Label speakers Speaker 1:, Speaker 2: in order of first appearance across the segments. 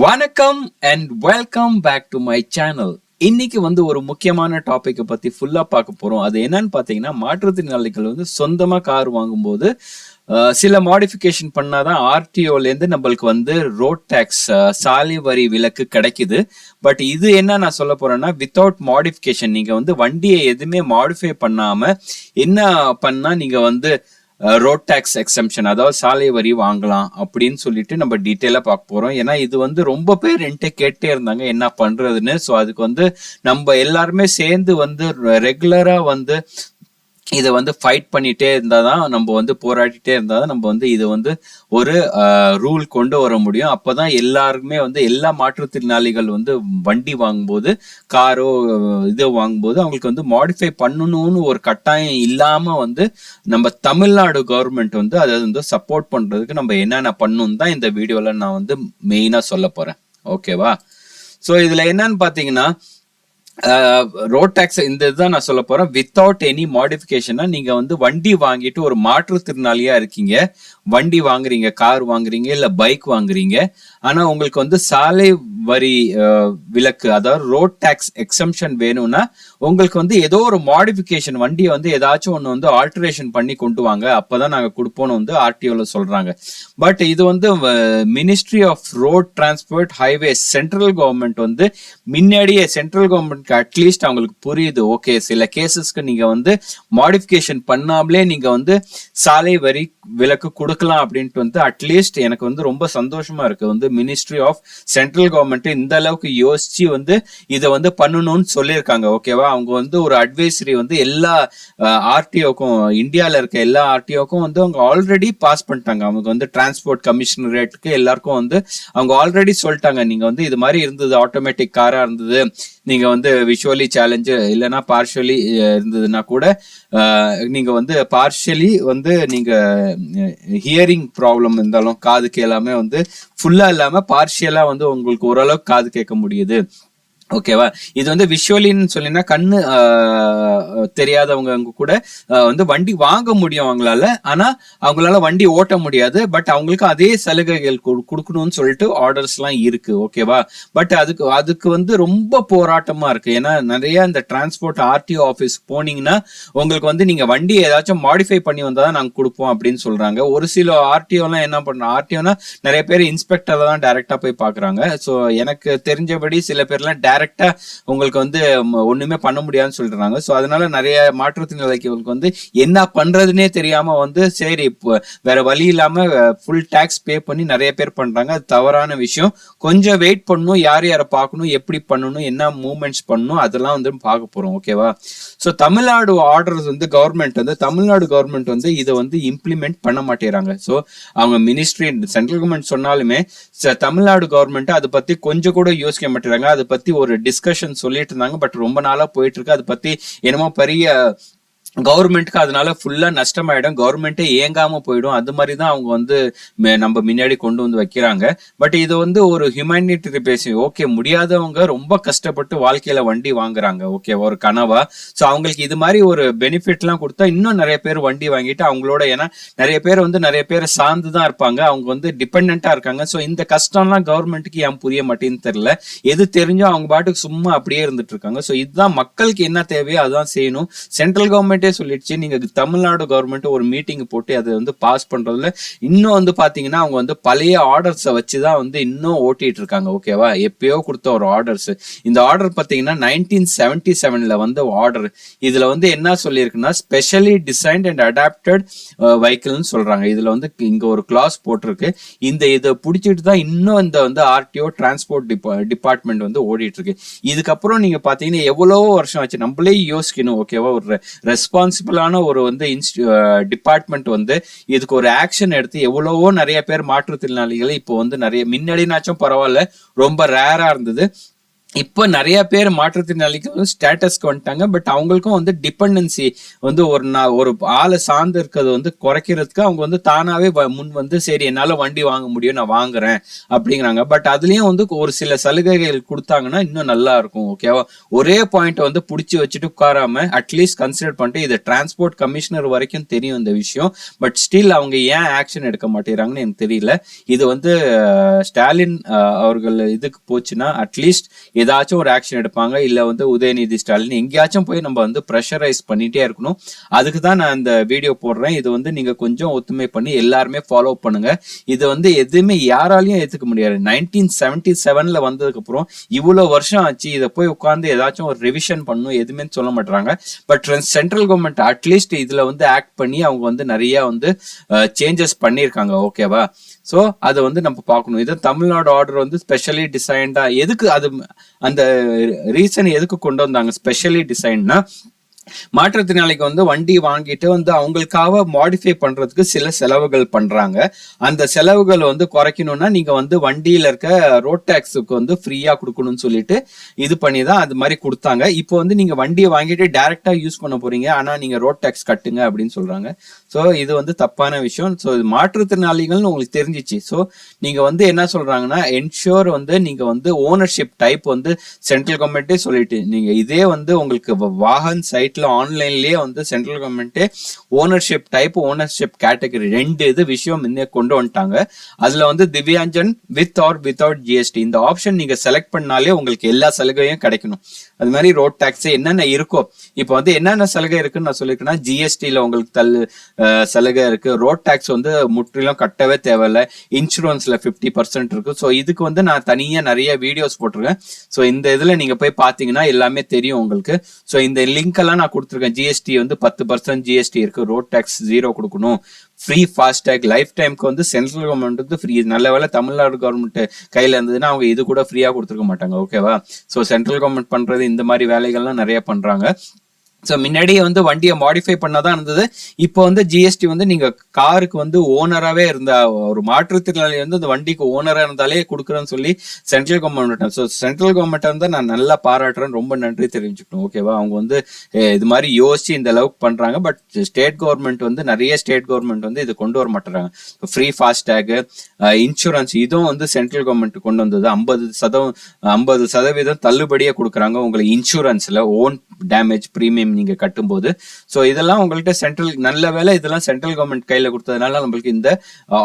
Speaker 1: வணக்கம் and welcome back to my channel இன்னைக்கு வந்து ஒரு முக்கியமான டாப்பிக்கை பத்தி ஃபுல்லா பார்க்க போறோம். அது என்னன்னு பாத்தீங்கன்னா மாற்றுத்திறனாளிகள் வந்து சொந்தமா கார் வாங்கும்போது சில மாடிஃபிகேஷன் பண்ணாதான் ஆர்டிஓலேருந்து நம்மளுக்கு வந்து ரோட் டேக்ஸ் சாலை வரி விலக்கு கிடைக்குது. பட் இது என்ன நான் சொல்ல போறேன்னா வித்தவுட் மாடிஃபிகேஷன் நீங்க வந்து வண்டியை எதுவுமே மாடிஃபை பண்ணாம என்ன பண்ணா நீங்க வந்து ரோட் டேக்ஸ் எக்ஸம்ஷன் அதாவது சாலை வரி வாங்கலாம் அப்படின்னு சொல்லிட்டு நம்ம டீட்டெயிலாக பார்க்க போறோம். ஏன்னா இது வந்து ரொம்ப பேர் என்கிட்ட கேட்டே இருந்தாங்க என்ன பண்றதுன்னு. ஸோ அதுக்கு வந்து நம்ம எல்லாருமே சேர்ந்து வந்து ரெகுலரா வந்து இதை வந்து ஃபைட் பண்ணிட்டே இருந்தால் தான் நம்ம வந்து போராடிட்டே இருந்தால் தான் நம்ம வந்து இது வந்து ஒரு ரூல் கொண்டு வர முடியும். அப்போ தான் எல்லாருக்குமே வந்து எல்லா மாற்றுத்திறனாளிகள் வந்து வண்டி வாங்கும்போது காரோ இதோ வாங்கும்போது அவங்களுக்கு வந்து மாடிஃபை பண்ணணும்னு ஒரு கட்டாயம் இல்லாமல் வந்து நம்ம தமிழ்நாடு கவர்மெண்ட் வந்து அதை வந்து சப்போர்ட் பண்ணுறதுக்கு நம்ம என்னென்ன பண்ணணும் தான் இந்த வீடியோவில் நான் வந்து மெயினாக சொல்ல போகிறேன் ஓகேவா ஸோ இதில் என்னன்னு பார்த்தீங்கன்னா ரோட் டேக்ஸ் இந்த இதுதான் நான் சொல்ல போறேன். வித்தவுட் எனி மாடிஃபிகேஷனா நீங்க வந்து வண்டி வாங்கிட்டு ஒரு மாற்றுத்திறனாளியா இருக்கீங்க. வண்டி வாங்குறீங்க கார் வாங்குறீங்க இல்ல பைக் வாங்குறீங்க. ஆனா உங்களுக்கு வந்து சாலை வரி விலக்கு அதாவது ரோட் டேக்ஸ் எக்ஸம்ஷன் வேணும்னா உங்களுக்கு வந்து ஏதோ ஒரு மாடிஃபிகேஷன் வண்டியை வந்து ஏதாச்சும் ஒன்று வந்து ஆல்டரேஷன் பண்ணி கொண்டு வாங்க. அப்பதான் நாங்கள் கொடுப்போம்னு வந்து ஆர்டிஓல சொல்றாங்க. பட் இது வந்து ministry of road transport highways central government வந்து முன்னாடியே சென்ட்ரல் கவர்மெண்ட்க்கு அட்லீஸ்ட் அவங்களுக்கு புரியுது. ஓகே சில கேசஸ்க்கு நீங்க வந்து மாடிஃபிகேஷன் பண்ணாமலே நீங்க வந்து சாலை வரி விலக்கு கொடுக்கலாம் அப்படின்ட்டு வந்து அட்லீஸ்ட் எனக்கு வந்து ரொம்ப சந்தோஷமா இருக்கு. வந்து மினிஸ்ட்ரி ஆஃப் சென்ட்ரல் கவர்மெண்ட் இந்த அளவுக்கு யோசிச்சு வந்து இதை வந்து பண்ணணும்னு சொல்லியிருக்காங்க. ஓகேவா அவங்க வந்து ஒரு அட்வைசரி வந்து எல்லா ஆர்டிஓக்கும் இந்தியாவில் இருக்க எல்லா ஆர்டிஓக்கும் வந்து அவங்க ஆல்ரெடி பாஸ் பண்ணிட்டாங்க. அவங்க வந்து டிரான்ஸ்போர்ட் கமிஷனரேட்டுக்கு எல்லாருக்கும் வந்து அவங்க ஆல்ரெடி சொல்லிட்டாங்க. நீங்கள் வந்து இது மாதிரி இருந்தது ஆட்டோமேட்டிக் காராக இருந்தது. நீங்கள் வந்து விஷுவலி சேலஞ்சு இல்லைன்னா பார்ஷியலி இருந்ததுன்னா கூட நீங்கள் வந்து பார்ஷியலி வந்து நீங்கள் ஹியரிங் ப்ராப்ளம் இருந்தாலும் காதுக்கு எல்லாமே வந்து ஃபுல்லாக இல்லாமல் பார்ஷியலாக வந்து உங்களுக்கு ஓரளவுக்கு காது கேட்க முடியுது. ஓகேவா? இது வந்து விஷுவலின்னு சொல்லினா கண்ணு தெரியாதவங்க கூட வந்து வண்டி வாங்க முடியும் அவங்களால. ஆனா அவங்களால வண்டி ஓட்ட முடியாது. பட் அவங்களுக்கு அதே சலுகைகள் கொடு- கொடுக்கணும்னு சொல்லிட்டு ஆர்டர்ஸ் எல்லாம் இருக்கு. ஓகேவா? பட் அதுக்கு அதுக்கு வந்து ரொம்ப போராட்டமா இருக்கு. ஏன்னா நிறைய இந்த டிரான்ஸ்போர்ட் ஆர்டிஓ ஆஃபீஸ் போனீங்கன்னா உங்களுக்கு வந்து நீங்க வண்டி ஏதாச்சும் மாடிஃபை பண்ணி வந்தா தான் நாங்க கொடுப்போம் அப்படின்னு சொல்றாங்க. ஒரு சில ஆர்டிஓலாம் என்ன பண்றோம் ஆர்டிஓனா நிறைய பேர் இன்ஸ்பெக்டர்ல தான் டைரக்டா போய் பாக்குறாங்க. ஸோ எனக்கு தெரிஞ்சபடி சில பேர்லாம் டேரக்ட் உங்களுக்கு வந்து ஒண்ணுமே பண்ண முடியாதுன்னு சொல்றாங்க ஸோ அதனால நிறைய மாற்றுத்திறனாளிகளுக்கு வந்து என்ன பண்றதுன்னே தெரியாம வந்து சரி இப்போ வேற வழி இல்லாம ஃபுல் டேக்ஸ் பே பண்ணி நிறைய பேர் பண்றாங்க. அது தவறான விஷயம். கொஞ்சம் வெயிட் பண்ணணும் யார் யாரை பார்க்கணும் எப்படி பண்ணணும் என்ன மூவ்மெண்ட்ஸ் பண்ணணும் அதெல்லாம் வந்து பார்க்க போறோம். ஓகேவா ஸோ தமிழ்நாடு ஆர்டர்ஸ் வந்து கவர்மெண்ட் வந்து தமிழ்நாடு கவர்மெண்ட் வந்து இதை வந்து இம்ப்ளிமெண்ட் பண்ண மாட்டேறாங்க. ஸோ அவங்க மினிஸ்ட்ரி சென்ட்ரல் கவர்மெண்ட் சொன்னாலுமே ச- தமிழ்நாடு கவர்மெண்ட் அதை பத்தி கொஞ்சம் கூட யோசிக்க மாட்டேறாங்க. அதை பத்தி ஒரு டிஸ்கஷன் சொல்லிட்டு இருந்தாங்க. பட் ரொம்ப நாளா போயிட்டு இருக்கு. அதை பத்தி என்னமோ பெரிய கவர்மெண்ட்க்கு அதனால ஃபுல்லா நஷ்டமாயிடும். கவர்மெண்ட்டே ஏங்காம போயிடும். அது மாதிரி தான் அவங்க வந்து நம்ம முன்னாடி கொண்டு வந்து வைக்கிறாங்க. பட் இது வந்து ஒரு ஹியூமனிட்டி பேசி ஓகே முடியாதவங்க ரொம்ப கஷ்டப்பட்டு வாழ்க்கையில வண்டி வாங்குறாங்க ஓகே ஒரு கனவா. ஸோ அவங்களுக்கு இது மாதிரி ஒரு பெனிஃபிட்லாம் கொடுத்தா இன்னும் நிறைய பேர் வண்டி வாங்கிட்டு அவங்களோட ஏன்னா நிறைய பேர் வந்து நிறைய பேர் சார்ந்து தான் இருப்பாங்க. அவங்க வந்து டிபெண்டா இருக்காங்க. ஸோ இந்த கஷ்டம்லாம் கவர்மெண்ட்டுக்கு ஏன் புரிய மாட்டேன்னு தெரியல. எது தெரிஞ்சோ அவங்க பாட்டுக்கு சும்மா அப்படியே இருந்துட்டு இருக்காங்க. ஸோ இதுதான் மக்களுக்கு என்ன தேவையோ அதுதான் செய்யணும். சென்ட்ரல் கவர்மெண்ட் கவர்மெண்ட்டே சொல்லிடுச்சு. நீங்க தமிழ்நாடு கவர்மெண்ட் ஒரு மீட்டிங் போட்டு அதை வந்து பாஸ் பண்றதுல இன்னும் வந்து பாத்தீங்கன்னா அவங்க வந்து பழைய ஆர்டர்ஸை வச்சு தான் வந்து இன்னும் ஓட்டிட்டு இருக்காங்க. ஓகேவா எப்பயோ கொடுத்த ஒரு ஆர்டர்ஸ் இந்த ஆர்டர் பாத்தீங்கன்னா நைன்டீன் செவன்டி செவன்ல வந்து ஆர்டர் இதுல வந்து என்ன சொல்லியிருக்குன்னா ஸ்பெஷலி டிசைன்ட் அண்ட் அடாப்டட் வெஹிக்கிள்னு சொல்றாங்க. இதுல வந்து இங்க ஒரு கிளாஸ் போட்டிருக்கு. இந்த இதை பிடிச்சிட்டு தான் இன்னும் இந்த வந்து ஆர்டிஓ டிரான்ஸ்போர்ட் டிபார்ட்மெண்ட் வந்து ஓடிட்டு இருக்கு. இதுக்கப்புறம் நீங்க பாத்தீங்கன்னா எவ்வளவோ வருஷம் ஆச்சு. நம்மளே யோசிக்கணும். ஓகேவா ஒரு ரெஸ்பான்சிபிளான ஒரு வந்து டிபார்ட்மெண்ட் வந்து இதுக்கு ஒரு ஆக்ஷன் எடுத்து எவ்வளவோ நிறைய பேர் மாற்றுத்திறனாளிகளை இப்போ வந்து நிறைய முன்னாடினாச்சும் பரவாயில்ல ரொம்ப ரேரா இருந்தது. இப்போ நிறைய பேர் மாற்றுத்திறனாளிக்கு வந்து ஸ்டேட்டஸ்க்கு வந்துட்டாங்க பட் அவங்களுக்கும் வந்து டிபெண்டன்சி வந்து ஒரு நான் ஒரு ஆளை சார்ந்து இருக்கிறது வந்து குறைக்கிறதுக்கு அவங்க வந்து தானாவே வ- முன் வந்து சரி என்னால வண்டி வாங்க முடியும் நான் வாங்குறேன் அப்படிங்கிறாங்க. பட் அதுலயும் வந்து ஒரு சில சலுகைகள் கொடுத்தாங்கன்னா இன்னும் நல்லா இருக்கும் ஓகேவா ஒரே பாயிண்ட் வந்து பிடிச்சி வச்சுட்டு உட்காராம அட்லீஸ்ட் கன்சிடர் பண்ணிட்டு இது டிரான்ஸ்போர்ட் கமிஷனர் வரைக்கும் தெரியும் இந்த விஷயம். பட் ஸ்டில் அவங்க ஏன் ஆக்ஷன் எடுக்க மாட்டேங்கிறாங்கன்னு எனக்கு தெரியல. இது வந்து ஸ்டாலின் அவர்கள் இதுக்கு போச்சுன்னா அட்லீஸ்ட் ஏதாச்சும் ஒரு ஆக்ஷன் எடுப்பாங்க இல்ல வந்து உதயநிதி ஸ்டாலின் எங்கேயாச்சும் போய் நம்ம வந்து ப்ரெஷரைஸ் பண்ணிட்டே இருக்கணும். அதுக்கு தான் நான் இந்த வீடியோ போடுறேன். இது வந்து நீங்க கொஞ்சம் ஒத்துமை பண்ணி எல்லாருமே ஃபாலோ பண்ணுங்க. இது வந்து எதுவுமே யாராலையும் ஏத்துக்க முடியாது. நைன்டீன் செவன்டி செவன்ல வந்ததுக்கு அப்புறம் இவ்வளவு வருஷம் ஆச்சு. இதை போய் உட்கார்ந்து ஏதாச்சும் ஒரு ரிவிஷன் பண்ணும் எதுவுமே சொல்ல மாட்டாங்க பட் சென்ட்ரல் கவர்மெண்ட் அட்லீஸ்ட் இதுல வந்து ஆக்ட் பண்ணி அவங்க வந்து நிறைய வந்து சேஞ்சஸ் பண்ணியிருக்காங்க. ஓகேவா ஸோ அதை வந்து நம்ம பார்க்கணும். இது தமிழ்நாடு ஆர்டர் வந்து ஸ்பெஷலி டிசைன்டா எதுக்கு அது அந்த ரீசன் எதுக்கு கொண்டு வந்தாங்க? ஸ்பெஷலி டிசைன்னா மாற்றுத்திறனாளிக்கு வந்து வண்டி வாங்கிட்டு வந்து அவங்களுக்காக மாடிஃபை பண்றதுக்கு சில செலவுகள் பண்றாங்க. அந்த செலவுகள் வந்து குறைக்கணும்னா நீங்க வந்து வண்டியில இருக்க ரோட் டேக்ஸுக்கு வந்து ஃப்ரீயா கொடுக்கணும்னு சொல்லிட்டு இது பண்ணி தான் அது மாதிரி கொடுத்தாங்க. இப்போ வந்து நீங்க வண்டியை வாங்கிட்டு டைரக்டா யூஸ் பண்ண போறீங்க. ஆனா நீங்க ரோட் டேக்ஸ் கட்டுங்க அப்படின்னு சொல்றாங்க. ஸோ இது வந்து தப்பான விஷயம். ஸோ இது மாற்றுத்திறனாளிகள்னு உங்களுக்கு தெரிஞ்சிச்சு. ஸோ நீங்க வந்து என்ன சொல்றாங்கன்னா என்ஷோர் வந்து நீங்க வந்து ஓனர்ஷிப் டைப் வந்து சென்ட்ரல் கவர்மெண்ட்டே சொல்லிட்டு நீங்க இதே வந்து உங்களுக்கு வாகன் சைட் சைட்டில் ஆன்லைன்லேயே வந்து சென்ட்ரல் கவர்மெண்ட்டே ஓனர்ஷிப் டைப் ஓனர்ஷிப் கேட்டகரி ரெண்டு இது விஷயம் முன்னே கொண்டு வந்துட்டாங்க. அதுல வந்து Divyangjan with or without GST இந்த ஆப்ஷன் நீங்க செலக்ட் பண்ணாலே உங்களுக்கு எல்லா சலுகையும் கிடைக்கணும். அது மாதிரி ரோட் டேக்ஸ் என்னென்ன இருக்கோ இப்போ வந்து என்னென்ன சலுகை இருக்குன்னு நான் சொல்லிருக்கேன்னா ஜிஎஸ்டியில் உங்களுக்கு தள்ளு சலுகை இருக்கு. ரோட் டேக்ஸ் வந்து முற்றிலும் கட்டவே தேவையில்லை. இன்சூரன்ஸ்ல 50% பர்சன்ட் இருக்கு. ஸோ இதுக்கு வந்து நான் தனியாக நிறைய வீடியோஸ் போட்டிருக்கேன். ஸோ இந்த இதுல நீங்க போய் பார்த்தீங்கன்னா எல்லாமே தெரியும் உங்களுக்கு. ஸோ இந்த லிங்க் எல்லாம் நான் கொடுத்துருக்கேன். ஜிஎஸ்டி வந்து பத்து பர்சன்ட் ஜிஎஸ்டி இருக்கு. ரோட் டேக்ஸ் ஜீரோ கொடுக்கணும். ஃப்ரீ ஃபாஸ்டேக் லைஃப் டைம்க்கு வந்து சென்ட்ரல் கவர்மெண்ட் வந்து ஃப்ரீ நல்ல வேலை தமிழ்நாடு கவர்மெண்ட் கையில இருந்ததுன்னா அவங்க இது கூட ஃப்ரீயா கொடுத்துருக்க மாட்டாங்க. ஓகேவா ஸோ சென்ட்ரல் கவர்மெண்ட் பண்றது இந்த மாதிரி வேலைகள்லாம் நிறைய பண்றாங்க. ஸோ முன்னாடியே வந்து வண்டியை மாடிஃபை பண்ணாதான் இருந்தது. இப்போ வந்து ஜிஎஸ்டி வந்து நீங்க காருக்கு வந்து ஓனராகவே இருந்தா ஒரு மாற்றுத்திறனாளி வந்து அந்த வண்டிக்கு ஓனராக இருந்தாலே கொடுக்குறேன்னு சொல்லி central government so central government வந்து நான் நல்லா பாராட்டுறேன். ரொம்ப நன்றி தெரிவிச்சுக்கணும். ஓகேவா அவங்க வந்து இது மாதிரி யோசிச்சு இந்த அளவுக்கு பண்றாங்க. பட் ஸ்டேட் கவர்மெண்ட் வந்து நிறைய ஸ்டேட் கவர்மெண்ட் வந்து இது கொண்டு வர மாட்டேறாங்க. ஃப்ரீ ஃபாஸ்டேக் இன்சூரன்ஸ் இதுவும் வந்து சென்ட்ரல் கவர்மெண்ட் கொண்டு வந்தது. ஐம்பது சதவீதம் ஐம்பது சதவீதம் தள்ளுபடியாக கொடுக்குறாங்க. உங்களுக்கு இன்சூரன்ஸ்ல ஓன் டேமேஜ் ப்ரீமியம் நீங்க கட்டும்போது ஸோ இதெல்லாம் உங்கள்கிட்ட சென்ட்ரல் நல்ல வேலை இதெல்லாம் சென்ட்ரல் கவர்மெண்ட் கையில கொடுத்ததுனால நம்மளுக்கு இந்த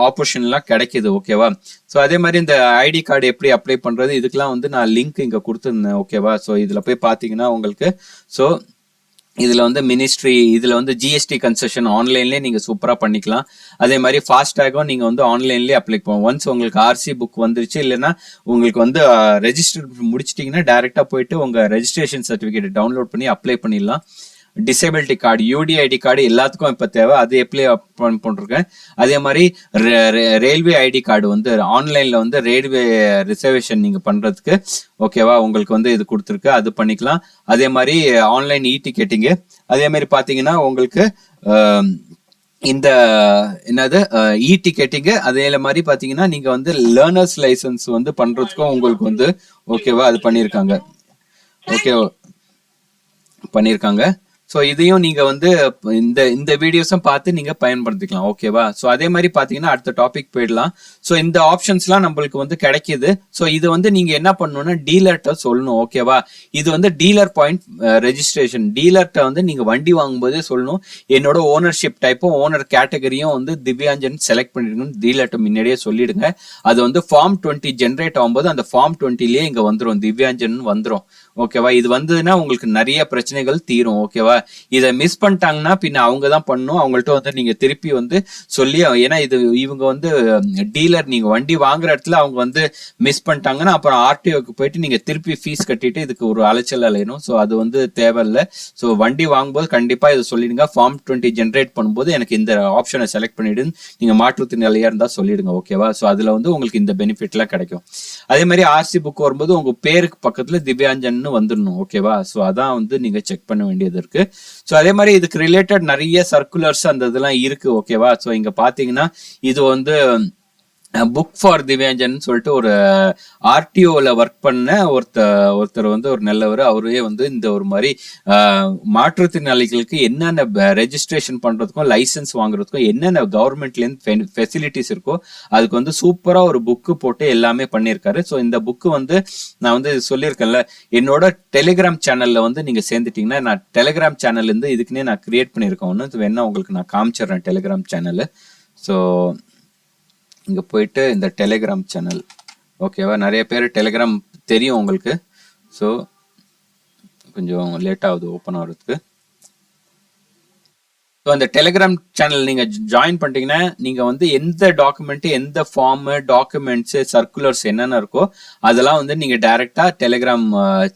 Speaker 1: ஆப்பர்ச்சுனிலாம் கிடைக்குது ஓகேவா ஸோ அதே மாதிரி இந்த ஐடி கார்டு எப்படி அப்ளை பண்றது இதுக்கெல்லாம் வந்து நான் லிங்க் இங்க கொடுத்துருந்தேன் ஓகேவா ஸோ இதுல போய் பாத்தீங்கன்னா உங்களுக்கு ஸோ இதில் வந்து மினிஸ்ட்ரி இதில் வந்து ஜிஎஸ்டி கன்செஷன் ஆன்லைன்லேயே நீங்கள் சூப்பராக பண்ணிக்கலாம். அதே மாதிரி ஃபாஸ்டாகும் நீங்கள் வந்து ஆன்லைன்லேயே அப்ளை பண்ணுவோம் ஒன்ஸ் உங்களுக்கு ஆர்சி புக் வந்துருச்சு இல்லைன்னா உங்களுக்கு வந்து uh, ரெஜிஸ்டர் முடிச்சிட்டீங்கன்னா டேரெக்டாக போயிட்டு உங்கள் ரெஜிஸ்ட்ரேஷன் சர்டிஃபிகேட் டவுன்லோட் பண்ணி அப்ளை பண்ணிடலாம். டிசேபிலிட்டி கார்டு யூடிஐடி கார்டு எல்லாத்துக்கும் இப்போ தேவை. அது எப்படி பண்ணிருக்கேன் அதே மாதிரி ரயில்வே ஐடி கார்டு வந்து ஆன்லைனில் வந்து ரயில்வே ரிசர்வேஷன் நீங்கள் பண்ணுறதுக்கு ஓகேவா உங்களுக்கு வந்து இது கொடுத்துருக்கு. அது பண்ணிக்கலாம். அதே மாதிரி ஆன்லைன் இ டிக்கெட்டிங்கு அதே மாதிரி பார்த்தீங்கன்னா உங்களுக்கு இந்த என்னது இ டிக்கெட்டிங்கு அதே மாதிரி பார்த்தீங்கன்னா நீங்கள் வந்து லேர்னர்ஸ் லைசன்ஸ் வந்து பண்ணுறதுக்கும் உங்களுக்கு வந்து ஓகேவா அது பண்ணியிருக்காங்க. ஓகே பண்ணியிருக்காங்க. ஸோ இதையும் நீங்க வந்து இந்த இந்த வீடியோஸும் பார்த்து நீங்க பயன்படுத்திக்கலாம் ஓகேவா ஸோ அதே மாதிரி பாத்தீங்கன்னா அடுத்த டாபிக் போயிடலாம். ஸோ இந்த ஆப்ஷன்ஸ்லாம் நம்மளுக்கு வந்து கிடைக்குது. ஸோ இது வந்து நீங்க என்ன பண்ணணும்னா டீலர்கிட்ட சொல்லணும் ஓகேவா இது வந்து டீலர் பாயிண்ட் ரெஜிஸ்ட்ரேஷன் டீலர்கிட்ட வந்து நீங்க வண்டி வாங்கும்போதே சொல்லணும். என்னோட ஓனர்ஷிப் டைப்பும் ஓனர் கேட்டகரியும் வந்து திவ்யாஞ்சன் செலக்ட் பண்ணிருக்கணும். டீலர்கிட்ட முன்னாடியே சொல்லிடுங்க. அது வந்து ஃபார்ம் டுவெண்ட்டி ஜென்ரேட் ஆகும்போது அந்த ஃபார்ம் டுவெண்ட்டிலேயே இங்க வந்துரும். திவ்யாஞ்சன் வந்துரும். ஓகேவா? இது வந்ததுன்னா உங்களுக்கு நிறைய பிரச்சனைகள் தீரும் ஓகேவா? இதை மிஸ் பண்ணிட்டாங்கன்னா பின்ன அவங்க தான் பண்ணும். அவங்கள்ட்ட வந்து நீங்க திருப்பி வந்து சொல்லி ஏன்னா இது இவங்க வந்து டீலர் நீங்க வண்டி வாங்குற இடத்துல அவங்க வந்து மிஸ் பண்ணிட்டாங்கன்னா அப்புறம் ஆர்டிஓக்கு போயிட்டு நீங்க திருப்பி ஃபீஸ் கட்டிட்டு இதுக்கு ஒரு அலைச்சல் அலையணும். ஸோ அது வந்து தேவையில்லை. ஸோ வண்டி வாங்கும்போது கண்டிப்பா இதை சொல்லிடுங்க. ஃபார்ம் டுவெண்ட்டி ஜென்ரேட் பண்ணும்போது எனக்கு இந்த ஆப்ஷனை செலக்ட் பண்ணிடு நீங்க மாற்றுத்திறனாளியா இருந்தா சொல்லிடுங்க ஓகேவா? ஸோ அதுல வந்து உங்களுக்கு இந்த பெனிஃபிட்லாம் கிடைக்கும். அதே மாதிரி ஆர்சி புக் வரும்போது உங்க பேருக்கு பக்கத்துல திவ்யாஞ்சன் வந்துடணும் ஓகேவா ஸோ அதான் வந்து நீங்க செக் பண்ண வேண்டியது இருக்கு. ஸோ அதே மாதிரி இதுக்கு ரிலேட்டட் நிறைய சர்க்குலர்ஸ் அந்த இதெல்லாம் இருக்கு ஓகேவா ஸோ இங்க பாத்தீங்கன்னா இது வந்து புக் ஃபார் திவ்யாஞ்சன் சொல்லிட்டு ஒரு uh, ஆர்டிஓவில் ஒர்க் பண்ண ஒருத்தர் ஒருத்தர் வந்து ஒரு நல்லவர். அவரே வந்து இந்த ஒரு மாதிரி uh, மாற்றுத்திறனாளிகளுக்கு என்னென்ன uh, ரெஜிஸ்ட்ரேஷன் பண்ணுறதுக்கும் லைசன்ஸ் வாங்குறதுக்கும் என்னென்ன கவர்மெண்ட்லேருந்து ஃபெசிலிட்டிஸ் இருக்கோ அதுக்கு வந்து சூப்பராக ஒரு புக்கு போட்டு எல்லாமே பண்ணியிருக்காரு. ஸோ இந்த புக்கு வந்து நான் வந்து சொல்லியிருக்கேன்ல என்னோட டெலிகிராம் சேனலில் வந்து நீங்கள் சேர்ந்துட்டீங்கன்னா நான் டெலிகிராம் சேனல்லேருந்து இதுக்குன்னே நான் கிரியேட் பண்ணியிருக்கேன். ஒன்று வேணா உங்களுக்கு நான் காமிச்சிடுறேன் டெலிகிராம் சேனல் ஸோ இங்கே போயிட்டு இந்த டெலிகிராம் சேனல் ஓகேவா நிறைய பேர் டெலிகிராம் தெரியும் உங்களுக்கு. ஸோ கொஞ்சம் லேட் ஆகுது ஓப்பன் ஆகிறதுக்கு. ஸோ அந்த டெலிகிராம் சேனல் நீங்கள் ஜாயின் பண்ணிட்டீங்கன்னா நீங்கள் வந்து எந்த டாக்குமெண்ட் எந்த ஃபார்மு டாக்குமெண்ட்ஸு சர்க்குலர்ஸ் என்னென்ன இருக்கோ அதெல்லாம் வந்து நீங்கள் டைரெக்டாக டெலிகிராம்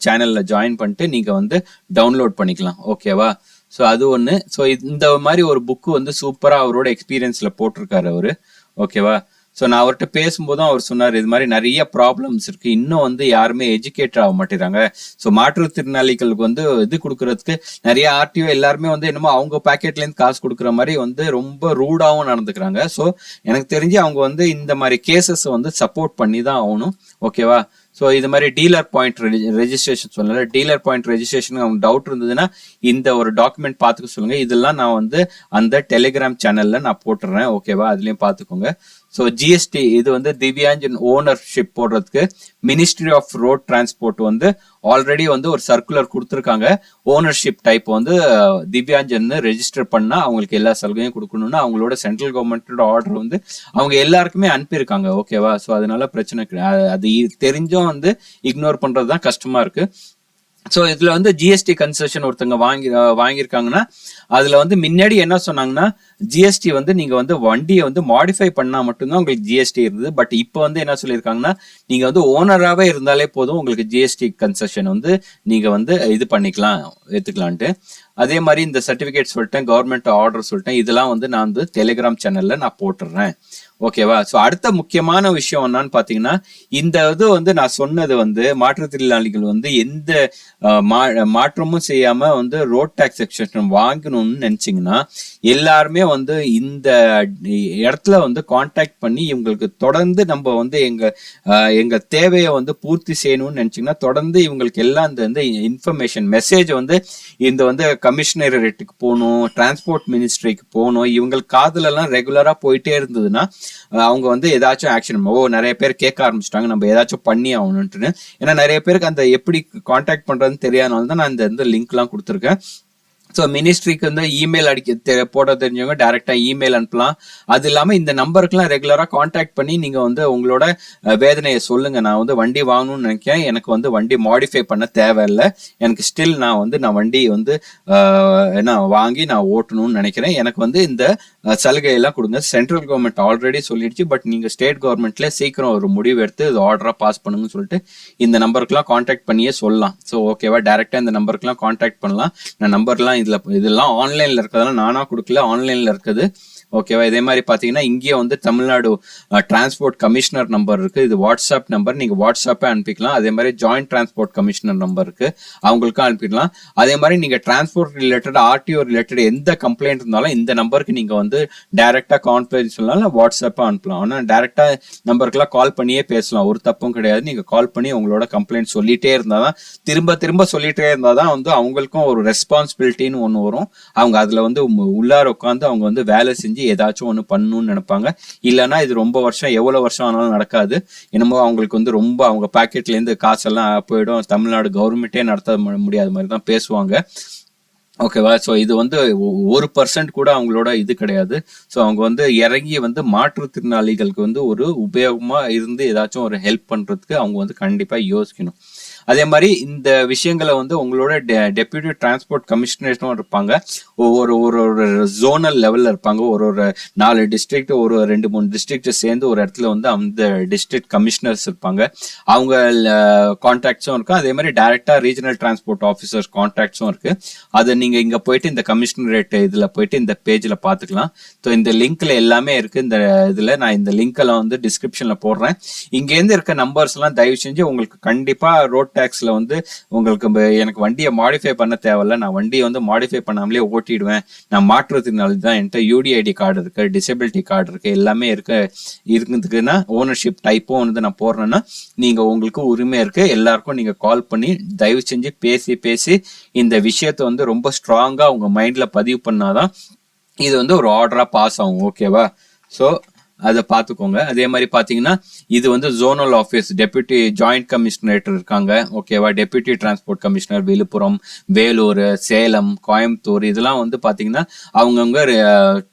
Speaker 1: சேனலில் ஜாயின் பண்ணிட்டு நீங்கள் வந்து டவுன்லோட் பண்ணிக்கலாம். ஓகேவா ஸோ அது ஒன்று ஸோ இந்த மாதிரி ஒரு புக்கு வந்து சூப்பராக அவரோட எக்ஸ்பீரியன்ஸில் போட்டிருக்காரு அவர். ஓகேவா ஸோ நான் அவர்கிட்ட பேசும்போதும் அவர் சொன்னார் இது மாதிரி நிறைய ப்ராப்ளம்ஸ் இருக்கு. இன்னும் வந்து யாருமே எஜுகேட் ஆக மாட்டேறாங்க ஸோ மாற்றுத்திறனாளிகளுக்கு வந்து இது கொடுக்கறதுக்கு நிறைய ஆர்டிஓ எல்லாருமே வந்து என்னமோ அவங்க பாக்கெட்லேருந்து காசு கொடுக்குற மாதிரி வந்து ரொம்ப ரூடாகவும் நடந்துக்கிறாங்க. ஸோ எனக்கு தெரிஞ்சு அவங்க வந்து இந்த மாதிரி கேசஸ் வந்து சப்போர்ட் பண்ணி தான் ஆகணும் ஓகேவா ஸோ இது மாதிரி டீலர் பாயிண்ட் ரெஜிஸ்ட்ரேஷன் சொல்லல. டீலர் பாயிண்ட் ரெஜிஸ்ட்ரேஷன் அவங்க டவுட் இருந்ததுன்னா இந்த ஒரு டாக்குமெண்ட் பார்த்துக்க சொல்லுங்க. இதெல்லாம் நான் வந்து அந்த டெலிகிராம் சேனல்ல நான் போட்டுறேன். ஓகேவா அதுலயும் பார்த்துக்கோங்க. ஸோ ஜிஎஸ்டி இது வந்து திவ்யாஞ்சன் ஓனர்ஷிப் போடுறதுக்கு மினிஸ்ட்ரி ஆஃப் ரோட் டிரான்ஸ்போர்ட் வந்து ஆல்ரெடி வந்து ஒரு சர்க்குலர் கொடுத்துருக்காங்க. ஓனர்ஷிப் டைப் வந்து திவ்யாஞ்சன் ரெஜிஸ்டர் பண்ணால் அவங்களுக்கு எல்லா சலுகையும் கொடுக்கணும்னு அவங்களோட சென்ட்ரல் கவர்மெண்டோட ஆர்டர் வந்து அவங்க எல்லாருக்குமே அனுப்பியிருக்காங்க. ஓகேவா ஸோ அதனால பிரச்சனை கிடையாது அது தெரிஞ்சும் வந்து இக்னோர் பண்ணுறது தான் கஷ்டமாக இருக்குது ஸோ இதில் வந்து ஜிஎஸ்டி கன்செஷன் ஒருத்தங்க வாங்கி வாங்கியிருக்காங்கன்னா அதில் வந்து முன்னாடி என்ன சொன்னாங்கன்னா ஜிஎஸ்டி வந்து நீங்கள் வந்து வண்டியை வந்து மாடிஃபை பண்ணால் மட்டும்தான் உங்களுக்கு ஜிஎஸ்டி இருந்தது. பட் இப்போ வந்து என்ன சொல்லியிருக்காங்கன்னா நீங்கள் வந்து ஓனராகவே இருந்தாலே போதும் உங்களுக்கு ஜிஎஸ்டி கன்செஷன் வந்து நீங்கள் வந்து இது பண்ணிக்கலாம் எடுத்துக்கலான்ட்டு அதே மாதிரி இந்த சர்டிஃபிகேட் சொல்லிட்டேன் கவர்மெண்ட் ஆர்டர் சொல்லிட்டேன் இதெல்லாம் வந்து நான் வந்து டெலிகிராம் சேனலில் நான் போட்டுடுறேன் ஓகேவா? ஸோ அடுத்த முக்கியமான விஷயம் என்னன்னு பார்த்தீங்கன்னா இந்த இது வந்து நான் சொன்னது வந்து மாற்றுத்திறனாளிகள் வந்து எந்த மா- மாற்றமும் செய்யாமல் வந்து ரோட் டேக்ஸ் எக்ஸ்டென்ஷன் வாங்கணும்னு நினச்சிங்கன்னா எல்லாருமே வந்து இந்த இடத்துல வந்து காண்டாக்ட் பண்ணி இவங்களுக்கு தொடர்ந்து நம்ம வந்து எங்கள் எங்கள் தேவையை வந்து பூர்த்தி செய்யணும்னு நினச்சிங்கன்னா தொடர்ந்து இவங்களுக்கு எல்லாம் இந்த வந்து இன்ஃபர்மேஷன் மெசேஜ் வந்து இந்த வந்து கமிஷனரேட்டுக்கு போகணும் டிரான்ஸ்போர்ட் மினிஸ்ட்ரிக்கு போகணும் இவங்களுக்கு காதலெல்லாம் ரெகுலராக போயிட்டே இருந்ததுன்னா அவங்க வந்து ஏதாச்சும் ஆக்ஷன் ஓ நிறைய பேர் கேட்க ஆரம்பிச்சிட்டாங்க நம்ம ஏதாச்சும் பண்ணி ஆகணும்ட்டுன்னு ஏன்னா நிறைய பேருக்கு அந்த எப்படி காண்டாக்ட் பண்றதுன்னு தெரியாதனால தான் நான் இந்த லிங்க்லாம் கொடுத்துருக்கேன். ஸோ மினிஸ்ட்ரிக்கு வந்து இமெயில் அடிக்க போட தெரிஞ்சவங்க டைரக்டா இமெயில் அனுப்பலாம். அது இல்லாமல் இந்த நம்பருக்குலாம் ரெகுலராக காண்டாக்ட் பண்ணி நீங்கள் வந்து உங்களோட வேதனையை சொல்லுங்கள் நான் வந்து வண்டி வாங்கணும்னு நினைக்கிறேன். எனக்கு வந்து வண்டி மாடிஃபை பண்ண தேவையில்லை. எனக்கு ஸ்டில் நான் வந்து நான் வண்டி வந்து அஹ், என்ன வாங்கி நான் ஓட்டணும்னு நினைக்கிறேன். எனக்கு வந்து இந்த சலுகையெல்லாம் கொடுங்க. சென்ட்ரல் கவர்மெண்ட் ஆல்ரெடி சொல்லிடுச்சு. பட் நீங்கள் ஸ்டேட் கவர்மெண்ட்ல சீக்கிரம் ஒரு முடிவு எடுத்து இது ஆர்டராக பாஸ் பண்ணுங்கன்னு சொல்லிட்டு இந்த நம்பருக்குலாம் காண்டாக்ட் பண்ணியே சொல்லலாம். ஸோ ஓகேவா டேரெக்டாக இந்த நம்பருக்குலாம் காண்டாக்ட் பண்ணலாம். நான் நம்பர்லாம் இதுல இதெல்லாம் ஆன்லைன்ல இருக்கிறதெல்லாம் நானா கொடுக்கல. ஆன்லைன்ல இருக்குது ஓகேவா இதே மாதிரி பார்த்தீங்கன்னா இங்கேயே வந்து தமிழ்நாடு டிரான்ஸ்போர்ட் கமிஷனர் நம்பர் இருக்குது இது வாட்ஸ்அப் நம்பர் நீங்கள் வாட்ஸ்அப்பே அனுப்பிக்கலாம். அதே மாதிரி ஜாயிண்ட் டிரான்ஸ்போர்ட் கமிஷனர் நம்பர் இருக்குது அவங்களுக்கும் அனுப்பிக்கலாம் அதே மாதிரி நீங்கள் டிரான்ஸ்போர்ட் ரிலேட்டட் ஆர்டிஓ ரிலேட்டட் எந்த கம்ப்ளைண்ட் இருந்தாலும் இந்த நம்பருக்கு நீங்கள் வந்து டேரெக்டாக கான்ஃபரன்ஸ் சொல்லலாம் வாட்ஸ்அப்பாக அனுப்பலாம். ஆனால் டேரெக்டாக நம்பருக்குலாம் கால் பண்ணியே பேசலாம். ஒரு தப்பும் கிடையாது. நீங்கள் கால் பண்ணி உங்களோட கம்ப்ளைண்ட் சொல்லிகிட்டே இருந்தால் தான் திரும்ப திரும்ப சொல்லிகிட்டே இருந்தால் தான் வந்து அவங்களுக்கும் ஒரு ரெஸ்பான்சிபிலிட்டின்னு ஒன்று வரும். அவங்க அதில் வந்து உம் உள்ளார உட்காந்து அவங்க வந்து வேலை செஞ்சு ஏதாச்சும் ஒன்று பண்ணணும்னு நினைப்பாங்க. இல்லைன்னா இது ரொம்ப வருஷம் எவ்வளோ வருஷம் ஆனாலும் நடக்காது. என்னமோ அவங்களுக்கு வந்து ரொம்ப அவங்க பாக்கெட்லேருந்து காசெல்லாம் போயிடும். தமிழ்நாடு கவர்மெண்ட்டே நடத்த முடியாத மாதிரி தான் பேசுவாங்க. ஓகேவா ஸோ இது வந்து ஒரு பர்சன்ட் கூட அவங்களோட இது கிடையாது. ஸோ அவங்க வந்து இறங்கி வந்து மாற்றுத்திறனாளிகளுக்கு வந்து ஒரு உபயோகமாக இருந்து ஏதாச்சும் ஒரு ஹெல்ப் பண்ணுறதுக்கு அவங்க வந்து கண்டிப்பாக யோசிக்கணும். அதே மாதிரி இந்த விஷயங்களை வந்து உங்களோட டெப்யூட்டி டிரான்ஸ்போர்ட் கமிஷனர்ஸும் இருப்பாங்க. ஒவ்வொரு ஒரு ஒரு ஜோனல் லெவல்ல இருப்பாங்க. ஒரு ஒரு நாலு டிஸ்ட்ரிக்ட் ஒரு ரெண்டு மூணு டிஸ்ட்ரிக்ட் சேர்ந்து ஒரு இடத்துல வந்து அந்த டிஸ்ட்ரிக்ட் கமிஷனர்ஸ் இருப்பாங்க. அவங்க கான்டாக்ட்ஸும் இருக்கும். அதே மாதிரி டைரக்டா ரீஜனல் டிரான்ஸ்போர்ட் ஆஃபீஸர்ஸ் கான்டாக்ட்ஸும் இருக்கு. அதை நீங்க இங்க போயிட்டு இந்த கமிஷனரேட் இதுல போயிட்டு இந்த பேஜ்ல பாத்துக்கலாம். ஸோ இந்த லிங்க்ல எல்லாமே இருக்கு. இந்த இதுல நான் இந்த லிங்க் எல்லாம் வந்து டிஸ்கிரிப்ஷன்ல போடுறேன். இங்கேருந்து இருக்க நம்பர்ஸ் எல்லாம் தயவு செஞ்சு உங்களுக்கு கண்டிப்பா ரோட் ரோட் வந்து உங்களுக்கு எனக்கு வண்டியை மாடிஃபை பண்ண தேவையில்ல. நான் வண்டியை வந்து மாடிஃபை பண்ணாமலே ஓட்டிடுவேன். நான் மாற்றுறதுனால தான் என்கிட்ட யூடிஐடி கார்டு இருக்கு டிசபிலிட்டி கார்டு இருக்கு எல்லாமே இருக்கு. இருக்குதுக்குன்னா ஓனர்ஷிப் டைப்பும் வந்து நான் போடுறேன்னா நீங்கள் உங்களுக்கு உரிமை இருக்கு. எல்லாருக்கும் நீங்கள் கால் பண்ணி தயவு செஞ்சு பேசி பேசி இந்த விஷயத்தை வந்து ரொம்ப ஸ்ட்ராங்காக உங்கள் மைண்டில் பதிவு பண்ணாதான் இது வந்து ஒரு ஆர்டரா பாஸ் ஆகும். ஓகேவா ஸோ அதை பார்த்துக்கோங்க. அதே மாதிரி பார்த்தீங்கன்னா இது வந்து zonal office deputy joint commissionerate இருக்காங்க. ஓகேவா deputy transport commissioner Villupuram Vellore Salem Coimbatore இதெல்லாம் வந்து பார்த்தீங்கன்னா அவங்கவுங்க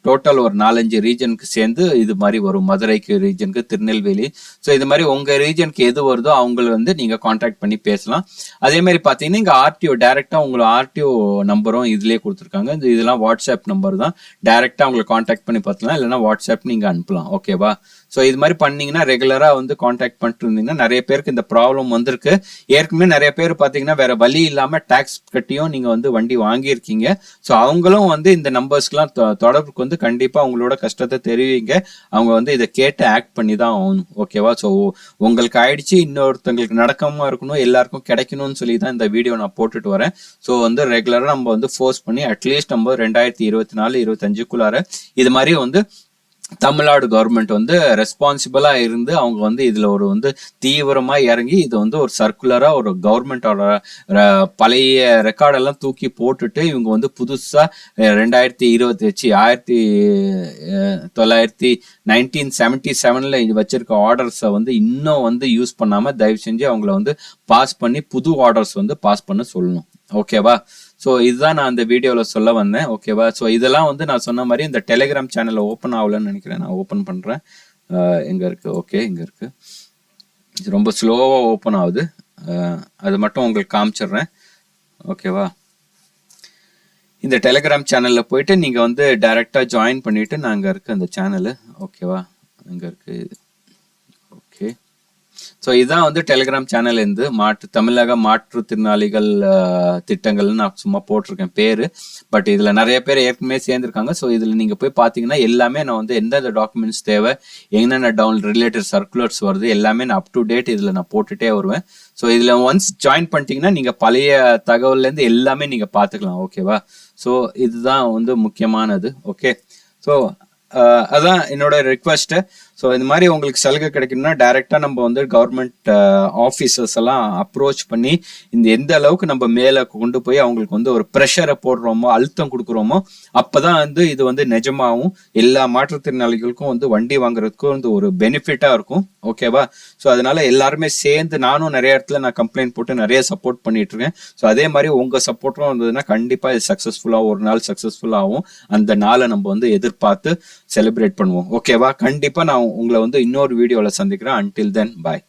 Speaker 1: டோட்டல் ஒரு நாலஞ்சு ரீஜனுக்கு சேர்ந்து இது மாதிரி வரும். மதுரைக்கு ரீஜனுக்கு திருநெல்வேலி. ஸோ இது மாதிரி உங்கள் ரீஜனுக்கு எது வருதோ அவங்கள வந்து நீங்கள் காண்டாக்ட் பண்ணி பேசலாம். அதே மாதிரி பார்த்தீங்கன்னா இங்கே ஆர்டிஓ டேரெக்டாக உங்களை ஆர்டிஓ நம்பரும் இதுலேயே கொடுத்துருக்காங்க. இதெல்லாம் வாட்ஸ்அப் நம்பர் தான். டேரெக்டாக உங்களை காண்டாக்ட் பண்ணி பார்த்துலாம் இல்லைன்னா வாட்ஸ்அப் நீங்கள் அனுப்பலாம். ஓகேவா? ஸோ இது மாதிரி பண்ணீங்கன்னா ரெகுலராக வந்து காண்டாக்ட் பண்ணிட்டு இருந்தீங்கன்னா நிறைய பேருக்கு இந்த ப்ராப்ளம் வந்திருக்கு. ஏற்கனவே நிறைய பேர் பார்த்தீங்கன்னா வேற வழி இல்லாமல் டேக்ஸ் கட்டியும் நீங்கள் வந்து வண்டி வாங்கியிருக்கீங்க. ஸோ அவங்களும் வந்து இந்த நம்பர்ஸ்க்குலாம் தொ- தொடர்புக்கு வந்து கண்டிப்பாக அவங்களோட கஷ்டத்தை தெரிவிங்க. அவங்க வந்து இதை கேட்டு ஆக்ட் பண்ணி தான் ஆகணும். ஓகேவா? ஸோ உங்களுக்கு ஆயிடுச்சு இன்னொருத்தங்களுக்கு நடக்காம இருக்கணும் எல்லாருக்கும் கிடைக்கணும்னு சொல்லி தான் இந்த வீடியோ நான் போட்டுட்டு வரேன். ஸோ வந்து ரெகுலராக நம்ம வந்து ஃபோர்ஸ் பண்ணி அட்லீஸ்ட் நம்ம ரெண்டாயிரத்தி இருபத்தி நாலு இருபத்தஞ்சுக்குள்ளார இது மாதிரி வந்து தமிழ்நாடு கவர்மெண்ட் வந்து ரெஸ்பான்சிபிளா இருந்து அவங்க வந்து இதுல ஒரு வந்து தீவிரமா இறங்கி இது வந்து ஒரு சர்க்குலரா ஒரு கவர்மெண்டோட பழைய ரெக்கார்டெல்லாம் தூக்கி போட்டுட்டு இவங்க வந்து புதுசா ரெண்டாயிரத்தி இருபத்தி வச்சு ஆயிரத்தி தொள்ளாயிரத்தி நைன்டீன் செவன்டி செவன்ல வச்சிருக்க ஆர்டர்ஸை வந்து இன்னும் வந்து யூஸ் பண்ணாம தயவு செஞ்சு அவங்கள வந்து பாஸ் பண்ணி புது ஆர்டர்ஸ் வந்து பாஸ் பண்ண சொல்லணும். ஓகேவா ஸோ இதுதான் நான் அந்த வீடியோவில் சொல்ல வந்தேன் ஓகேவா ஸோ இதெல்லாம் வந்து நான் சொன்ன மாதிரி இந்த டெலிகிராம் சேனலை ஓப்பன் ஆகலன்னு நினைக்கிறேன். நான் ஓப்பன் பண்ணுறேன் எங்கே இருக்குது ஓகே இங்கே இருக்குது ரொம்ப ஸ்லோவாக ஓப்பன் ஆகுது. அது மட்டும் உங்களுக்கு காமிச்சிடுறேன். ஓகேவா இந்த டெலிகிராம் சேனலில் போயிட்டு நீங்கள் வந்து டைரெக்டாக ஜாயின் பண்ணிவிட்டு நான் அங்கே இருக்க அந்த சேனலு ஓகேவா இங்கே இருக்குது ஸோ இதுதான் வந்து டெலிகிராம் சேனல் இருந்து மாற்று தமிழக மாற்றுத்திறனாளிகள் திட்டங்கள்னு நான் சும்மா போட்டிருக்கேன் பேர். பட் இதில் நிறைய பேர் ஏற்கனவே சேர்ந்துருக்காங்க. ஸோ இதில் நீங்கள் போய் பார்த்தீங்கன்னா எல்லாமே நான் வந்து எந்தெந்த டாக்குமெண்ட்ஸ் தேவை என்னென்ன டவுன் ரிலேட்டட் சர்க்குலர்ஸ் வருது எல்லாமே நான் அப் டு டேட் இதில் நான் போட்டுகிட்டே வருவேன். ஸோ இதில் ஒன்ஸ் ஜாயின் பண்ணிட்டீங்கன்னா நீங்கள் பழைய தகவல்லேருந்து எல்லாமே நீங்கள் பார்த்துக்கலாம் ஓகேவா ஸோ இதுதான் வந்து முக்கியமானது. ஓகே ஸோ அதான் என்னோட ரிக்வெஸ்ட்டு ஸோ இந்த மாதிரி உங்களுக்கு சலுகை கிடைக்கணும்னா டைரெக்டாக நம்ம வந்து கவர்மெண்ட் ஆஃபீஸர்ஸ் எல்லாம் அப்ரோச் பண்ணி இந்த எந்த அளவுக்கு நம்ம மேலே கொண்டு போய் அவங்களுக்கு வந்து ஒரு ப்ரெஷரை போடுறோமோ அழுத்தம் கொடுக்குறோமோ அப்போ தான் வந்து இது வந்து நிஜமாகவும் எல்லா மாற்றுத்திறனாளிகளுக்கும் வந்து வண்டி வாங்குறதுக்கும் வந்து ஒரு பெனிஃபிட்டாக இருக்கும். ஓகேவா ஸோ அதனால எல்லாருமே சேர்ந்து நானும் நிறைய இடத்துல நான் கம்ப்ளைண்ட் போட்டு நிறைய சப்போர்ட் பண்ணிட்டு இருக்கேன். ஸோ அதே மாதிரி உங்கள் சப்போர்ட்டும் இருந்ததுன்னா கண்டிப்பாக இது சக்ஸஸ்ஃபுல்லாக ஒரு நாள் சக்ஸஸ்ஃபுல்லாகவும் அந்த நாளை நம்ம வந்து எதிர்பார்த்து செலிப்ரேட் பண்ணுவோம். ஓகேவா கண்டிப்பா நான் உங்களை வந்து இன்னொரு வீடியோல சந்திக்கிறேன். அன்டில் தென் பாய்